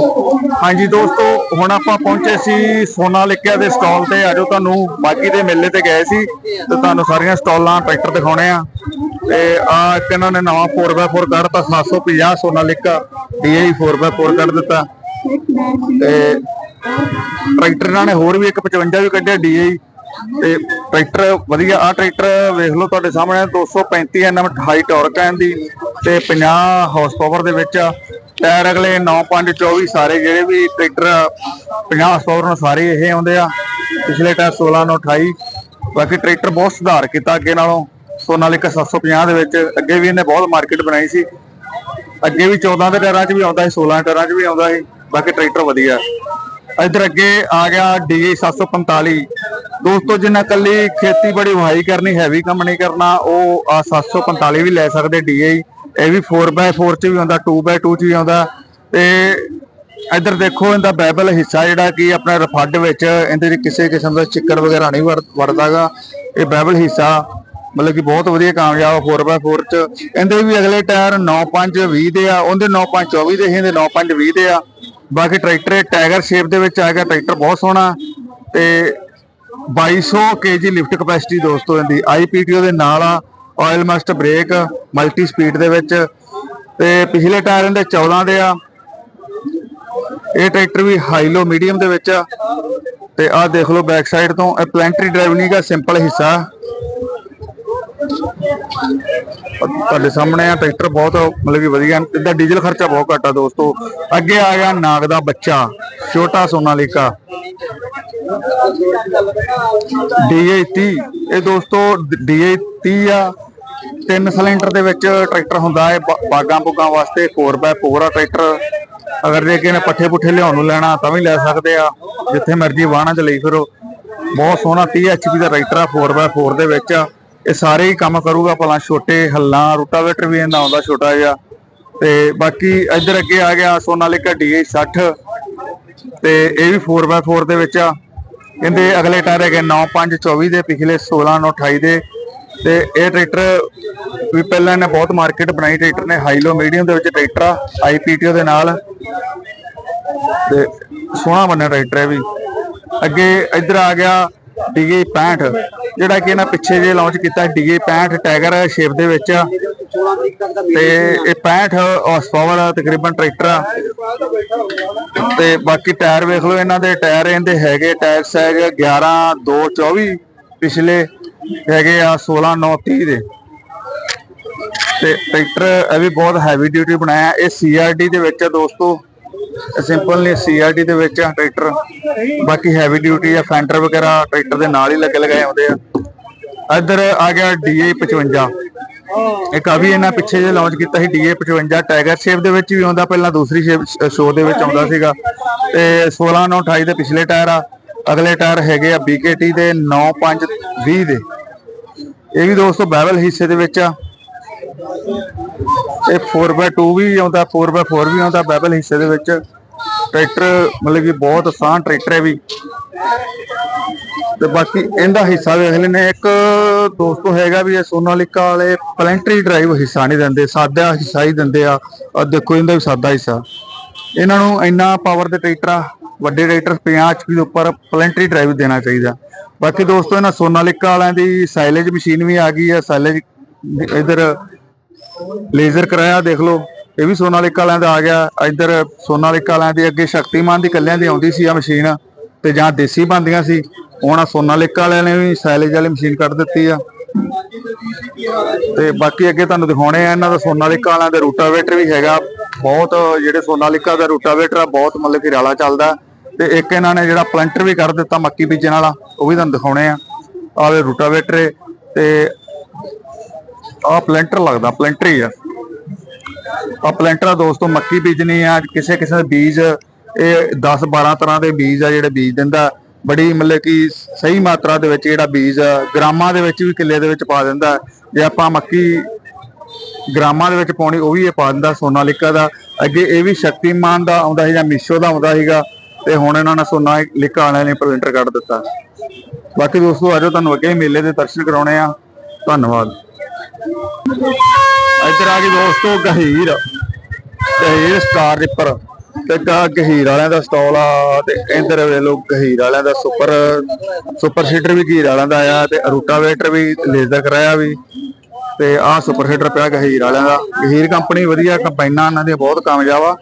ਹਾਂਜੀ ਦੋਸਤੋ, ਹੁਣ ਆਪਾਂ ਪਹੁੰਚੇ ਸੀ ਸੋਨਾ ਸੋਨਾਲਿਕਾ ਦੇ ਸਟਾਲ ਤੇ। ਆਜੋ ਤੁਹਾਨੂੰ ਬਾਗੀ ਦੇ ਮੇਲੇ ਤੇ ਗਏ ਸੀ ਤੇ ਤੁਹਾਨੂੰ ਸਾਰੀਆਂ ਸਟਾਲਾਂ ਟਰੈਕਟਰ ਦਿਖਾਉਣੇ ਆ। ਤੇ ਆ ਇੱਕ ਇਹਨਾਂ ਨੇ ਨਵਾਂ 4x4 ਕੱਢਤਾ 750 ਸੋਨਾਲਿਕਾ DI 4x4 ਕੱਢ ਦਿੱਤਾ। ਤੇ ਟਰੈਕਟਰ ਇਹਨਾਂ ਨੇ ਹੋਰ ਵੀ ਇੱਕ 55 ਵੀ ਕੱਢਿਆ DI ਤੇ ਟਰੈਕਟਰ ਵਧੀਆ ਆ ਟਰੈਕਟਰ ਵੇਖ ਲਓ ਤੁਹਾਡੇ ਸਾਹਮਣੇ 235 ਐਨਐਮ ਹਾਈ ਟਾਰਕ ਹੈ ਦੀ ਤੇ 50 ਹਾਰਸ ਪਾਵਰ ਦੇ ਵਿੱਚ ਆ। ਟਾਇਰ ਅਗਲੇ 9524 ਸਾਰੇ ਜਿਹੜੇ ਵੀ ਟਰੈਕਟਰ 50 ਹਾਰਸ ਪਾਵਰ ਨਾਲ ਸਾਰੇ ਇਹ ਆਉਂਦੇ ਆ। ਪਿਛਲੇ ਟਾਇਰ 16 ਨੂੰ 28 ਬਾਕੀ ਟਰੈਕਟਰ ਬਹੁਤ ਸੁਧਾਰ ਕੀਤਾ ਅੱਗੇ ਨਾਲੋਂ। ਸੋਨਾਲਿਕਾ 750 ਦੇ ਵਿੱਚ ਅੱਗੇ ਵੀ ਇਹਨੇ ਬਹੁਤ ਮਾਰਕੀਟ ਬਣਾਈ ਸੀ। ਅੱਗੇ ਵੀ 14 ਦੇ ਟਾਇਰਾਂ 'ਚ ਵੀ ਆਉਂਦਾ ਸੀ 16 ਟਾਇਰਾਂ 'ਚ ਵੀ ਆਉਂਦਾ ਸੀ, ਬਾਕੀ ਟਰੈਕਟਰ ਵਧੀਆ। ਇਧਰ ਅੱਗੇ ਆ ਗਿਆ DA 745 ਦੋਸਤੋ, ਜਿੰਨਾ ਕੱਲੀ ਖੇਤੀਬਾੜੀ ਵਹਾਈ ਕਰਨੀ ਹੈਵੀ ਕੰਮ ਨਹੀਂ ਕਰਨਾ, ਉਹ ਆ 745 ਵੀ ਲੈ ਸਕਦੇ DA ਇਹ ਵੀ 4x4 ਚ ਵੀ ਆਉਂਦਾ 2x2 ਚ ਵੀ ਆਉਂਦਾ। ਤੇ ਇੱਧਰ ਦੇਖੋ, ਇਹਦਾ ਬੈਬਲ ਹਿੱਸਾ ਜਿਹੜਾ ਕਿ ਆਪਣੇ ਰਫੱਡ ਵਿੱਚ ਇਹਦੇ 'ਚ ਕਿਸੇ ਕਿਸਮ ਦਾ ਚਿੱਕੜ ਵਗੈਰਾ ਨਹੀਂ ਵਰ- ਵਰਤਾਗਾ। ਇਹ ਬੈਬਲ ਹਿੱਸਾ, ਮਤਲਬ ਕਿ ਬਹੁਤ ਵਧੀਆ ਕਾਮਯਾਬ 4x4 ਚ। ਇਹਦੇ ਵੀ ਅਗਲੇ ਟਾਇਰ 9520 ਦੇ ਆ, ਉਹਦੇ 9524 ਦੇ ਇਹਦੇ 9520 ਦੇ ਆ। ਬਾਕੀ ਟਰੈਕਟਰ ਇਹ ਟਾਈਗਰ ਸ਼ੇਪ ਦੇ ਵਿੱਚ ਆ ਗਿਆ ਟਰੈਕਟਰ ਬਹੁਤ ਸੋਹਣਾ। ਤੇ 2200 ਕੇਜੀ ਲਿਫਟ ਕਪੈਸਿਟੀ ਦੋਸਤੋ ਇਹਦੀ ਆਈਪੀਟੀਓ ਦੇ ਨਾਲ ਆ। Oil must brake multi speed ਦੇ ਵਿੱਚ ਤੇ ਪਿਛਲੇ ਟਾਇਰ ਇਹਦੇ 14 ਦੇ ਆ। ਇਹ ਟਰੈਕਟਰ ਵੀ ਹਾਈ ਲੋ ਮੀਡੀਅਮ ਦੇ ਵਿੱਚ ਆ। ਤੇ ਆਹ ਦੇਖ ਲਓ ਬੈਕ ਸਾਈਡ ਤੋਂ, ਇਹ ਪਲੈਂਟਰੀ ਡਰਾਈਵ ਨਹੀਂ ਦਾ ਸਿੰਪਲ ਹਿੱਸਾ। ਤੁਹਾਡੇ ਸਾਹਮਣੇ ਆ, ਟਰੈਕਟਰ ਬਹੁਤ ਮਤਲਬ ਕਿ ਵਧੀਆ, ਇਹਦਾ ਡੀਜ਼ਲ ਖਰਚਾ ਬਹੁਤ ਘੱਟ ਆ ਦੋਸਤੋ। ਅੱਗੇ ਆ ਗਿਆ ਨਾਗ ਦਾ ਬੱਚਾ, ਛੋਟਾ ਸੋਨਾਲੀਕਾ। DI 30 ਇਹ ਦੋਸਤੋ DI 30 ਆ। ਤਿੰਨ ਸਿਲੰਡਰ ਦੇ ਵਿੱਚ ਟਰੈਕਟਰ ਹੁੰਦਾ ਹੈ ਬਾਗਾਂ ਬੁੱਗਾਂ ਵਾਸਤੇ 4x4 ਆ ਟਰੈਕਟਰ। ਅਗਰ ਜੇ ਕਿਸੇ ਨੇ ਪੱਠੇ ਪੁੱਠੇ ਲਿਆਉਣ ਨੂੰ ਲੈਣਾ, ਤਾਂ ਵੀ ਲੈ ਸਕਦੇ ਆ, ਜਿੱਥੇ ਮਰਜ਼ੀ ਵਾਹਣਾ ਚ ਲਈ ਫਿਰੋ। ਬਹੁਤ ਸੋਹਣਾ 30 HP ਦਾ ਟਰੈਕਟਰ ਆ 4x4 ਦੇ ਵਿੱਚ ਇਹ ਸਾਰੇ ਹੀ ਕੰਮ ਕਰੂਗਾ, ਭਲਾ ਛੋਟੇ ਹੱਲਾਂ, ਰੂਟਾਵੇਟਰ ਵੀ ਇਹਦਾ ਆਉਂਦਾ ਛੋਟਾ ਜਿਹਾ। ਤੇ ਬਾਕੀ ਇੱਧਰ ਅੱਗੇ ਆ ਗਿਆ, ਸੋਨਾਲਿਕਾ DI 60 ਤੇ ਇਹ ਵੀ 4x4 ਦੇ ਵਿੱਚ ਆ। ਕਹਿੰਦੇ ਅਗਲੇ ਟਾਇਰ ਹੈਗੇ 9524 ਦੇ, ਪਿਛਲੇ 16 ਨੂੰ 28 ਦੇ। ਤੇ ਇਹ ਟਰੈਕਟਰ ਵੀ ਪਹਿਲਾਂ ਇਹਨੇ ਬਹੁਤ ਮਾਰਕੀਟ ਬਣਾਈ, ਟਰੈਕਟਰ ਨੇ ਹਾਈ ਲੋ ਮੀਡੀਅਮ ਦੇ ਵਿੱਚ ਟਰੈਕਟਰ ਆ ਆਈਪੀਟੀਓ ਦੇ ਨਾਲ। ਤੇ ਸੋਹਣਾ ਬਣਿਆ ਟਰੈਕਟਰ ਇਹ ਵੀ। ਅੱਗੇ ਇੱਧਰ ਆ ਗਿਆ DA 65 ਜਿਹੜਾ ਕਿ ਇਹਨਾਂ ਪਿੱਛੇ ਜੇ ਲਾਂਚ ਕੀਤਾ DA 65 ਟਾਈਗਰ ਸ਼ੇਪ ਦੇ ਵਿੱਚ ਆ। ਤੇ ਇਹ 65 ਹਾਰਸ ਪਾਵਰ ਤਕਰੀਬਨ ਟਰੈਕਟਰ ਆ। ਤੇ ਬਾਕੀ ਟਾਇਰ ਵੇਖ ਲਓ, ਇਹਨਾਂ ਦੇ ਟਾਇਰ ਇਹਦੇ ਹੈਗੇ, ਟਾਇਰ ਸਾਈਜ਼ 11 2 24 ਪਿਛਲੇ। ਹੈਗੇ ਆ 16 9 30 ਦੇ। ਤੇ ਟਰੈਕਟਰ ਇਹ ਵੀ ਬਹੁਤ ਹੈਵੀ ਡਿਊਟੀ ਬਣਾਇਆ। ਇਹ ਸੀਆਰਡੀ ਦੇ ਵਿੱਚ ਦੋਸਤੋ। ਸਿੰਪਲ ਨੇ ਸੀਆਰਡੀ ਦੇ ਵਿੱਚ ਆ ਟਰੈਕਟਰ। ਬਾਕੀ ਹੈਵੀ ਡਿਊਟੀ ਆ ਫੈਂਡਰ ਵਗੈਰਾ ਟਰੈਕਟਰ ਦੇ ਨਾਲ ਹੀ ਲੱਗੇ ਲਗਾਏ ਆਉਂਦੇ ਆ। ਇੱਧਰ ਆ ਗਿਆ DA 55 ਇੱਕ ਆ ਇਹਨਾਂ ਪਿੱਛੇ ਜੇ ਲਾਂਚ ਕੀਤਾ ਸੀ DA 55 ਟਾਈਗਰ ਸ਼ੇਪ ਦੇ ਵਿੱਚ ਵੀ ਆਉਂਦਾ, ਪਹਿਲਾਂ ਦੂਸਰੀ ਸ਼ੇਪ ਸ਼ੋ ਦੇ ਵਿੱਚ ਆਉਂਦਾ ਸੀਗਾ। ਤੇ 16 9 28 ਦੇ ਪਿਛਲੇ ਟਾਇਰ ਆ। ਅਗਲੇ ਟਾਇਰ ਹੈਗੇ ਆ BKT ਦੇ 9 5 20 ਦੇ। ਇਹ ਵੀ ਦੋਸਤੋ ਬੈਵਲ ਹਿੱਸੇ ਦੇ ਵਿੱਚ ਆ। ਇਹ 4x2 ਵੀ ਆਉਂਦਾ 4x4 ਵੀ ਆਉਂਦਾ ਬੈਬਲ ਹਿੱਸੇ ਦੇ ਵਿੱਚ। ਟਰੈਕਟਰ ਮਤਲਬ ਕਿ ਬਹੁਤ ਆਸਾਨ ਟਰੈਕਟਰ ਹੈ ਵੀ। ਤੇ ਬਾਕੀ ਇਹਦਾ ਹਿੱਸਾ ਵੇਖ ਲੈਨੇ ਇੱਕ ਦੋਸਤੋ ਹੈਗਾ ਵੀ ਇਹ ਸੋਨਾਲਿਕਾ ਵਾਲੇ ਪਲੈਂਟਰੀ ਡਰਾਈਵ ਹਿੱਸਾ ਨਹੀਂ ਦਿੰਦੇ, ਸਾਦਾ ਹਿੱਸਾ ਹੀ ਦਿੰਦੇ ਆ। ਆ ਦੇਖੋ ਇਹਦਾ ਵੀ ਸਾਦਾ ਹਿੱਸਾ। ਇਹਨਾਂ ਨੂੰ ਇੰਨਾ ਪਾਵਰ ਦੇ ਟਰੈਕਟਰ ਆ। ਵੱਡੇ ਟਰੈਕਟਰ 50 HP ਦੇ ਉੱਪਰ ਪਲੈਂਟਰੀ ਡਰਾਈਵ ਦੇਣਾ ਚਾਹੀਦਾ। ਬਾਕੀ ਦੋਸਤੋ, ਇਹਨਾਂ ਸੋਨਾਲਿਕਾ ਵਾਲਿਆਂ ਦੀ ਸਾਈਲੇਜ ਮਸ਼ੀਨ ਵੀ ਆ ਗਈ ਹੈ ਸਾਈਲੇਜ ਇਧਰ ਲੇਜ਼ਰ ਕਰਾਇਆ, ਦੇਖ ਲਓ। ਇਹ ਵੀ ਸੋਨਾਲਿਕਾ ਵਾਲਿਆਂ ਦਾ ਆ ਗਿਆ। ਇੱਧਰ ਸੋਨਾਲਿਕਾ ਵਾਲਿਆਂ ਦੀ ਅੱਗੇ ਸ਼ਕਤੀਮਾਨ ਦੀ ਕੱਲਿਆਂ ਦੀ ਆਉਂਦੀ ਸੀ ਆ ਮਸ਼ੀਨ ਤੇ ਜਾਂ ਦੇਸੀ ਬੰਦੀਆਂ ਸੀ। ਹੁਣ ਆਹ ਸੋਨਾਲਿਕਾ ਵਾਲਿਆਂ ਨੇ ਵੀ ਸਾਈਲੇਜ ਵਾਲੀ ਮਸ਼ੀਨ ਕੱਢ ਦਿੱਤੀ ਆ। ਤੇ ਬਾਕੀ ਅੱਗੇ ਤੁਹਾਨੂੰ ਦਿਖਾਉਣੇ ਆ ਇਹਨਾਂ ਦਾ ਸੋਨਾਲਿਕਾ ਵਾਲਿਆਂ ਦਾ ਰੂਟਾਵੇਟਰ ਵੀ ਹੈਗਾ। ਬਹੁਤ ਜਿਹੜੇ ਸੋਨਾਲਿਕਾ ਦਾ ਰੂਟਾਵੇਟਰ ਆ, ਬਹੁਤ ਮਤਲਬ ਕਿ ਰਾਲਾ ਚੱਲਦਾ। ਤੇ ਇੱਕ ਇਹਨਾਂ ਨੇ ਜਿਹੜਾ ਪਲੰਟਰ ਵੀ ਕਰ ਦਿੱਤਾ ਮੱਕੀ ਬੀਜਣ ਵਾਲਾ ਉਹ ਵੀ ਤੁਹਾਨੂੰ ਦਿਖਾਉਣੇ ਆ। ਆਵੇ ਰੂਟਾਵੇਟਰ ਤੇ ਆਹ ਪਲੰਟਰ ਲੱਗਦਾ ਪਲੰਟਰ ਹੀ ਆ। ਆ ਪਲੰਟਰ ਦੋਸਤੋ ਮੱਕੀ ਬੀਜਣੀ ਆ ਕਿਸੇ ਕਿਸੇ ਦੇ ਬੀਜ ਇਹ 10 12 ਤਰ੍ਹਾਂ ਦੇ ਬੀਜ ਆ ਜਿਹੜੇ ਬੀਜ ਦਿੰਦਾ। ਬੜੀ ਮਤਲਬ ਕਿ ਸਹੀ ਮਾਤਰਾ ਦੇ ਵਿੱਚ ਜਿਹੜਾ ਬੀਜ ਆ, ਗ੍ਰਾਮਾਂ ਦੇ ਵਿੱਚ ਵੀ ਕਿੱਲੇ ਦੇ ਵਿੱਚ ਪਾ ਦਿੰਦਾ। ਜੇ ਆਪਾਂ ਮੱਕੀ ਗ੍ਰਾਮਾਂ ਦੇ ਵਿੱਚ ਪਾਉਣੀ ਉਹ ਵੀ ਇਹ ਪਾ ਦਿੰਦਾ ਸੋਨਾਲਿਕਾ ਦਾ। ਅੱਗੇ ਇਹ ਵੀ ਸ਼ਕਤੀਮਾਨ ਦਾ ਆਉਂਦਾ ਸੀ ਜਾਂ ਮਿਸ਼ੋ ਦਾ ਆਉਂਦਾ ਸੀਗਾ। ਤੇ ਹੁਣ ਇਹਨਾਂ ਨੇ ਸੋਨਾਲਿਕਾ ਵਾਲਿਆਂ ਨੇ ਪ੍ਰਿੰਟਰ ਕੱਢ ਦਿੱਤਾ। ਬਾਕੀ ਦੋਸਤੋ, ਆਜੋ ਤੁਹਾਨੂੰ ਅੱਗੇ ਮੇਲੇ ਦੇ ਦਰਸ਼ਨ ਕਰਾਉਣੇ ਆ। ਧੰਨਵਾਦ। ਇੱਧਰ ਆ ਗਈ ਦੋਸਤੋ, ਗਹੀਰ। ਗਹੀਰ ਸਟਾਰ ਰਿਪਰ। ਤੇ ਕਾ ਗਹੀਰ ਵਾਲਿਆਂ ਦਾ ਸਟਾਲ ਆ ਤੇ ਇੰਦਰ ਵੇ ਲੋ ਗਹੀਰ ਵਾਲਿਆਂ ਦਾ ਸੁਪਰ ਸੁਪਰ ਸੀਟਰ ਵੀ ਗਹੀਰ ਵਾਲਿਆਂ ਦਾ ਆਇਆ ਤੇ ਰੂਟਾਵੇਟਰ ਵੀ ਲੇਜ਼ਰ ਕਰਾਇਆ ਵੀ। ਤੇ ਆਹ ਸੁਪਰ ਸੀਟਰ ਪਿਆ ਗਹੀਰ ਵਾਲਿਆਂ ਦਾ। ਗਹੀਰ ਕੰਪਨੀ ਵਧੀਆ ਕੰਪਾਈਨਾਂ ਇਹਨਾਂ ਦੀਆਂ ਬਹੁਤ ਕਾਮਯਾਬ ਆ।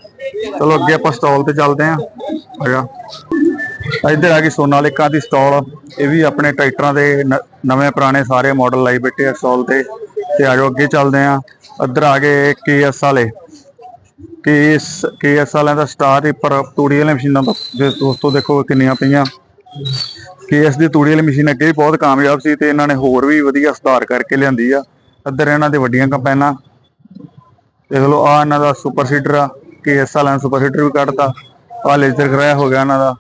ਚਲੋ ਅੱਗੇ ਆਪਾਂ ਸਟਾਲ ਤੇ ਚੱਲਦੇ ਆਂ। ਆਜਾ। ਇੱਧਰ ਆ ਗਈ ਸੋਨਾਲਿਕਾ ਦੀ ਸਟਾਲ ਇਹ ਵੀ ਆਪਣੇ ਟਰੈਕਟਰਾਂ ਦੇ ਨਵੇਂ ਪੁਰਾਣੇ ਸਾਰੇ ਮਾਡਲ ਲਾਈ ਬੈਠੇ ਆ ਸਟਾਲ ਤੇ। ਤੇ ਆਜੋ ਅੱਗੇ ਚੱਲਦੇ ਆਂ। ਇੱਧਰ ਆ ਗਏ ਕੇਐਸ ਵਾਲੇ। ਕੇਐਸ ਕੇਐਸ ਵਾਲਿਆਂ ਦਾ ਸਟਾਰ ਪਰ ਤੂੜੀ ਵਾਲੀਆਂ ਮਸ਼ੀਨਾਂ ਦਾ। ਦੋਸਤੋ ਦੇਖੋ ਕਿੰਨੀਆਂ ਪਈਆਂ। ਕੇਐਸ ਦੀ ਤੂੜੀ ਵਾਲੀ ਮਸ਼ੀਨ ਅੱਗੇ ਵੀ ਬਹੁਤ ਕਾਮਯਾਬ ਸੀ ਤੇ ਇਹਨਾਂ ਨੇ ਹੋਰ ਵੀ ਵਧੀਆ ਸੁਧਾਰ ਕਰਕੇ ਲਿਆਂਦੀ ਆ। ਇੱਧਰ ਇਹਨਾਂ ਦੇ ਵੱਡੀਆਂ ਕੰਪੈਨਾਂ ਦੇਖ ਲਓ ਆ ਇਹਨਾਂ ਦਾ ਸੁਪਰ ਸੀਟਰ ਆ, ਕੇਐਸ ਵਾਲਿਆਂ ਨੇ ਸੁਪਰ ਸੀਟਰ ਵੀ ਕੱਢਤਾ। ਆ ਲੇਜ਼ਰ ਕਰਾਇਆ ਹੋ ਗਿਆ ਇਹਨਾਂ ਦਾ।